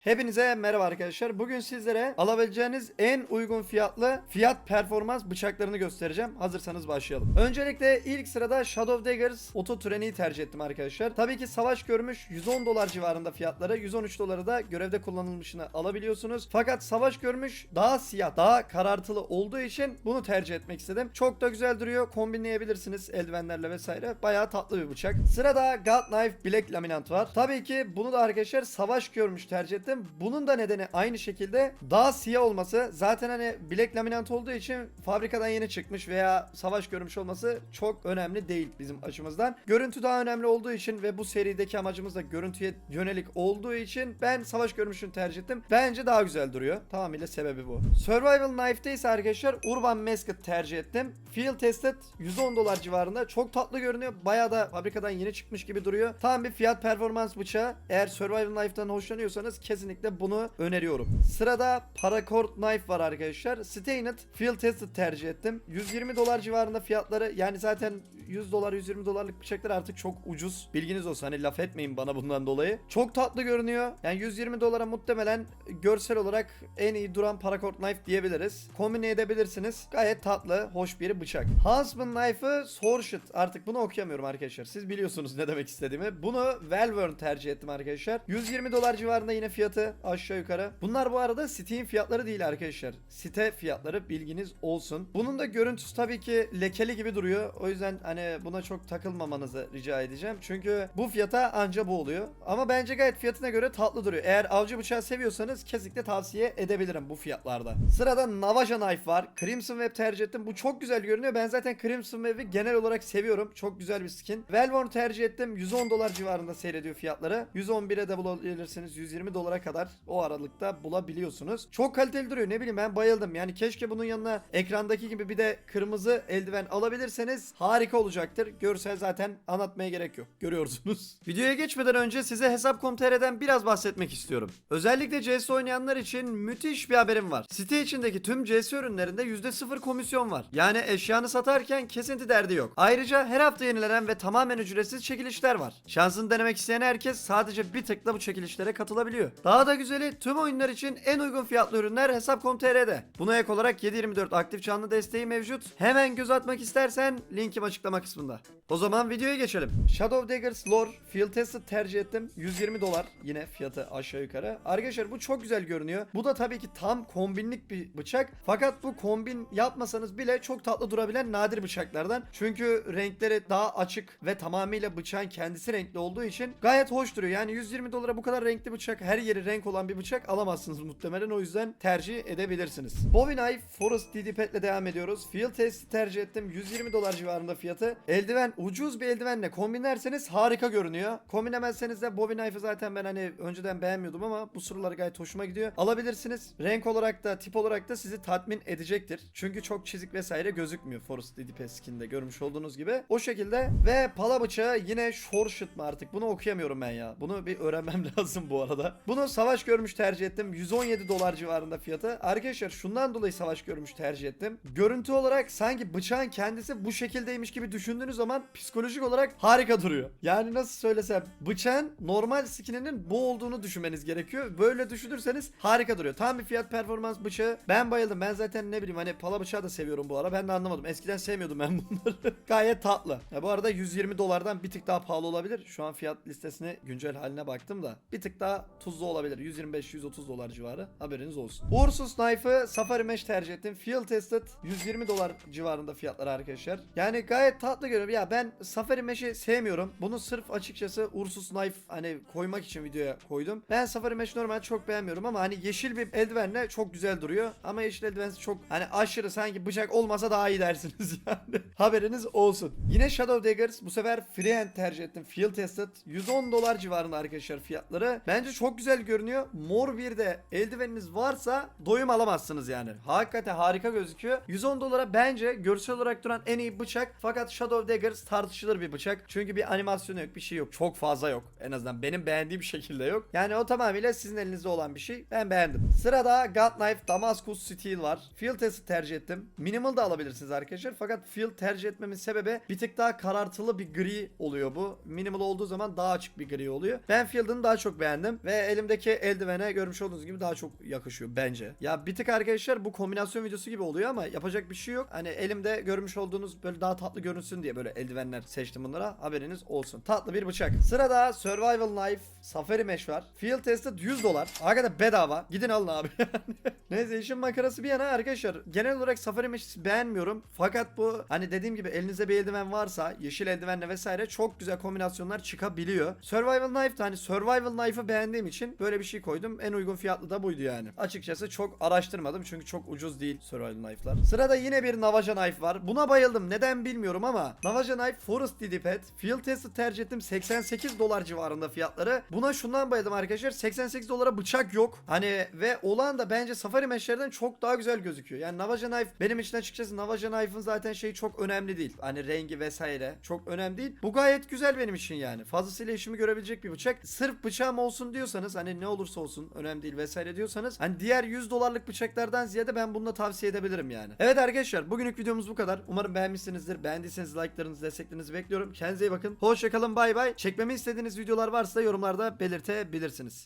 Hepinize merhaba arkadaşlar. Bugün sizlere alabileceğiniz en uygun fiyatlı fiyat performans bıçaklarını göstereceğim. Hazırsanız başlayalım. Öncelikle ilk sırada Shadow Daggers Oto Treni'yi tercih ettim arkadaşlar. Tabii ki savaş görmüş 110 dolar civarında fiyatları. 113 dolara da görevde kullanılmışını alabiliyorsunuz. Fakat savaş görmüş daha siyah, daha karartılı olduğu için bunu tercih etmek istedim. Çok da güzel duruyor. Kombinleyebilirsiniz eldivenlerle vesaire. Bayağı tatlı bir bıçak. Sırada God Knife Black Laminant var. Tabii ki bunu da arkadaşlar savaş görmüş tercih ettim. Bunun da nedeni aynı şekilde daha siyah olması. Zaten hani Black Laminant olduğu için fabrikadan yeni çıkmış veya savaş görmüş olması çok önemli değil bizim açımızdan. Görüntü daha önemli olduğu için ve bu serideki amacımız da görüntüye yönelik olduğu için ben savaş görmüşünü tercih ettim. Bence daha güzel duruyor. Tamamıyla sebebi bu. Survival Knife'de ise arkadaşlar Urban Musket tercih ettim. Field Tested 110 dolar civarında. Çok tatlı görünüyor. Bayağı da fabrikadan yeni çıkmış gibi duruyor. Tam bir fiyat performans bıçağı. Eğer Survival Knife'dan hoşlanıyorsanız kesinlikle bunu öneriyorum. Sırada Paracord Knife var arkadaşlar. Stained Field Tested tercih ettim. 120 dolar civarında fiyatları. Yani zaten 100 dolar 120 dolarlık bıçaklar artık çok ucuz. Bilginiz olsun hani laf etmeyin bana bundan dolayı. Çok tatlı görünüyor. Yani 120 dolara muhtemelen görsel olarak en iyi duran Paracord Knife diyebiliriz. Kombine edebilirsiniz. Gayet tatlı, hoş bir bıçak. Husband Knife'ı Sorshit. Artık bunu okuyamıyorum arkadaşlar. Siz biliyorsunuz ne demek istediğimi. Bunu Velvern tercih ettim arkadaşlar. 120 dolar civarında yine fiyatı aşağı yukarı. Bunlar bu arada Steam fiyatları değil arkadaşlar. Site fiyatları bilginiz olsun. Bunun da görüntüsü tabii ki lekeli gibi duruyor. O yüzden hani buna çok takılmamanızı rica edeceğim. Çünkü bu fiyata anca bu oluyor. Ama bence gayet fiyatına göre tatlı duruyor. Eğer avcı bıçağı seviyorsanız kesinlikle tavsiye edebilirim bu fiyatlarda. Sırada Navaja Knife var. Crimson Web tercih ettim. Bu çok güzel görünüyor. Ben zaten Crimson Web'i genel olarak seviyorum. Çok güzel bir skin. Velvorn tercih ettim. 110 dolar civarında seyrediyor fiyatları. 111'e de bulabilirsiniz. 120 dolara kadar o aralıkta bulabiliyorsunuz. Çok kaliteli duruyor. Ne bileyim ben bayıldım. Yani keşke bunun yanına ekrandaki gibi bir de kırmızı eldiven alabilirseniz harika olacaktır. Görsel zaten anlatmaya gerek yok. Görüyorsunuz. Videoya geçmeden önce size Hesap.com.tr'den biraz bahsetmek istiyorum. Özellikle CS oynayanlar için müthiş bir haberim var. Site içindeki tüm CS ürünlerinde %0 komisyon var. Yani eşyanı satarken kesinti derdi yok. Ayrıca her hafta yenilenen ve tamamen ücretsiz çekilişler var. Şansını denemek isteyen herkes sadece bir tıkla bu çekilişlere katılabiliyor. Daha da güzeli tüm oyunlar için en uygun fiyatlı ürünler Hesap.com.tr'de. Buna ek olarak 7/24 aktif canlı desteği mevcut. Hemen göz atmak istersen linkim açıklama kısmında. O zaman videoya geçelim. Shadow Daggers Lore Field Tested tercih ettim. 120 dolar yine fiyatı aşağı yukarı. Arkadaşlar bu çok güzel görünüyor. Bu da tabii ki tam kombinlik bir bıçak. Fakat bu kombin yapmasanız bile çok tatlı durabilen nadir bıçaklardan. Çünkü renkleri daha açık ve tamamıyla bıçağın kendisi renkli olduğu için gayet hoş duruyor. Yani 120 dolara bu kadar renkli bıçak, her yeri renk olan bir bıçak alamazsınız muhtemelen. O yüzden tercih edebilirsiniz. Bowie Knife Forest DD Pet'le devam ediyoruz. Field Test'i tercih ettim. 120 dolar civarında fiyatı. Eldiven ucuz bir eldivenle kombinlerseniz harika görünüyor. Kombinlemezseniz de Bowie Knife'ı zaten ben hani önceden beğenmiyordum ama bu sıralar gayet hoşuma gidiyor. Alabilirsiniz. Renk olarak da tip olarak da sizi tatmin edecektir. Çünkü çok çizik vesaire gözükmüyor Forest DD skin'de görmüş olduğunuz gibi. O şekilde ve pala bıçağı yine Shoreshit mı artık? Bunu okuyamıyorum ben ya. Bunu bir öğrenmem lazım bu arada. Bunu savaş görmüş tercih ettim. 117 dolar civarında fiyatı. Arkadaşlar şundan dolayı savaş görmüş tercih ettim. Görüntü olarak sanki bıçağın kendisi bu şekildeymiş gibi düşündüğünüz zaman psikolojik olarak harika duruyor. Yani nasıl söylesem bıçağın normal skininin bu olduğunu düşünmeniz gerekiyor. Böyle düşünürseniz harika duruyor. Tam bir fiyat performans bıçağı. Ben bayıldım. Ben zaten ne bileyim hani pala bıçağı da seviyorum bu ara. Ben de anlamadım. Eskiden sevmiyordum ben bunları. Gayet tatlı. Ya bu arada 120 dolardan bir tık daha pahalı olabilir. Şu an fiyat listesine güncel haline baktım da bir tık daha tuzlu olabilir. 125-130 dolar civarı. Haberiniz olsun. Ursus Knife'ı Safari Mesh tercih ettim. Field Tested 120 dolar civarında fiyatlar arkadaşlar. Yani gayet tatlı görünüyor. Ya ben Safari Mesh'i sevmiyorum. Bunu sırf açıkçası Ursus Knife hani koymak için videoya koydum. Ben Safari Mesh normal çok beğenmiyorum ama hani yeşil bir eldivenle çok güzel duruyor. Ama yeşil eldiven çok hani aşırı sanki bıçak olmasa daha iyi dersiniz yani. Haberiniz olsun. Yine Shadow Daggers bu sefer Freehand tercih ettim. Field Tested 110 dolar civarında arkadaşlar fiyatları. Bence çok güzel görünüyor. Mor bir de eldiveniniz varsa doyum alamazsınız yani. Hakikaten harika gözüküyor. 110 dolara bence görsel olarak duran en iyi bıçak. Fakat Shadow Daggers tartışılır bir bıçak. Çünkü bir animasyonu yok bir şey yok. Çok fazla yok. En azından benim beğendiğim şekilde yok. Yani o tamamıyla sizin elinizde olan bir şey. Ben beğendim. Sırada God Knife Damascus Steel var. Field Test'i tercih ettim. Minimal da alabilirsiniz arkadaşlar. Fakat Field tercih etmemin sebebi bir tık daha karartılı bir gri oluyor bu. Minimal olduğu zaman daha açık bir gri oluyor. Ben Field'ını daha çok beğendim. Ve elimde elimdeki eldivene görmüş olduğunuz gibi daha çok yakışıyor bence. Ya bir tık arkadaşlar bu kombinasyon videosu gibi oluyor ama yapacak bir şey yok. Hani elimde görmüş olduğunuz böyle daha tatlı görünsün diye böyle eldivenler seçtim bunlara. Haberiniz olsun. Tatlı bir bıçak. Sırada Survival Knife Safari Mesh var. Field Tested 100 dolar. Hakikaten bedava. Gidin alın abi. Neyse işin makarası bir yana arkadaşlar. Genel olarak Safari Mesh'i beğenmiyorum. Fakat bu hani dediğim gibi elinizde bir eldiven varsa yeşil eldivenle vesaire çok güzel kombinasyonlar çıkabiliyor. Survival Knife de hani Survival Knife'ı beğendiğim için böyle bir şey koydum. En uygun fiyatlı da buydu yani. Açıkçası çok araştırmadım çünkü çok ucuz değil Survival Knife'lar. Sırada yine bir Navaja Knife var. Buna bayıldım. Neden bilmiyorum ama Navaja Knife Forest Didipet. Field Test'i tercih ettim. 88 dolar civarında fiyatları. Buna şundan bayıldım arkadaşlar. 88 dolara bıçak yok. Hani ve olan da bence Safari Mesh'lerden çok daha güzel gözüküyor. Yani Navaja Knife benim için açıkçası Navaja Knife'ın zaten şeyi çok önemli değil. Hani rengi vesaire çok önemli değil. Bu gayet güzel benim için yani. Fazlasıyla işimi görebilecek bir bıçak. Sırf bıçağım olsun diyorsanız hani ne olursa olsun önemli değil vesaire diyorsanız hani diğer 100 dolarlık bıçaklardan ziyade ben bunu da tavsiye edebilirim yani. Evet arkadaşlar bugünlük videomuz bu kadar. Umarım beğenmişsinizdir. Beğendiyseniz like'larınızı, desteklerinizi bekliyorum. Kendinize iyi bakın. Hoşçakalın bay bay. Çekmemi istediğiniz videolar varsa yorumlarda belirtebilirsiniz.